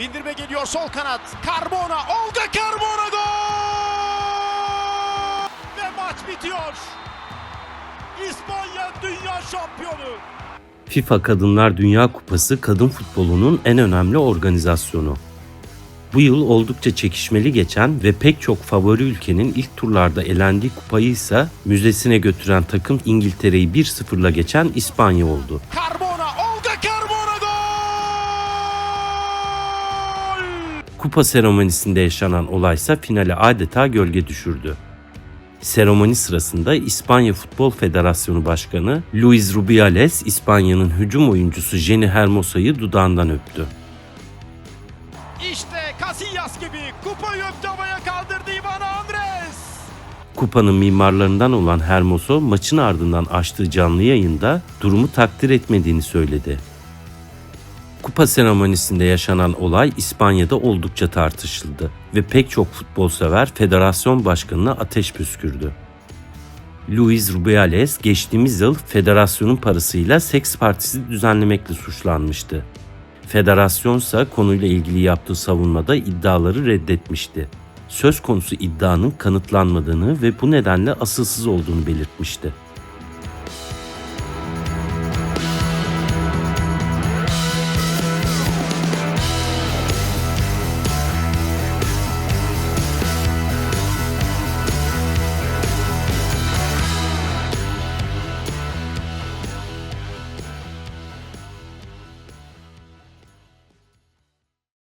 Bindirme geliyor sol kanat. Carbona, Olga Carbona gol! Ve maç bitiyor. İspanya dünya şampiyonu. FIFA Kadınlar Dünya Kupası kadın futbolunun en önemli organizasyonu. Bu yıl oldukça çekişmeli geçen ve pek çok favori ülkenin ilk turlarda elendiği kupayı ise müzesine götüren takım İngiltere'yi 1-0'la geçen İspanya oldu. Carbona, Kupa seremonisinde yaşanan olaysa finale adeta gölge düşürdü. Seremoni sırasında İspanya Futbol Federasyonu Başkanı Luis Rubiales, İspanya'nın hücum oyuncusu Jenny Hermosa'yı dudağından öptü. İşte Casillas gibi kupayı öptü havaya kaldırdı Ivan Andres. Kupanın mimarlarından olan Hermoso maçın ardından açtığı canlı yayında durumu takdir etmediğini söyledi. Kupa seremonisinde yaşanan olay İspanya'da oldukça tartışıldı ve pek çok futbol sever federasyon başkanına ateş püskürdü. Luis Rubiales geçtiğimiz yıl federasyonun parasıyla seks partisi düzenlemekle suçlanmıştı. Federasyon ise konuyla ilgili yaptığı savunmada iddiaları reddetmişti. Söz konusu iddianın kanıtlanmadığını ve bu nedenle asılsız olduğunu belirtmişti.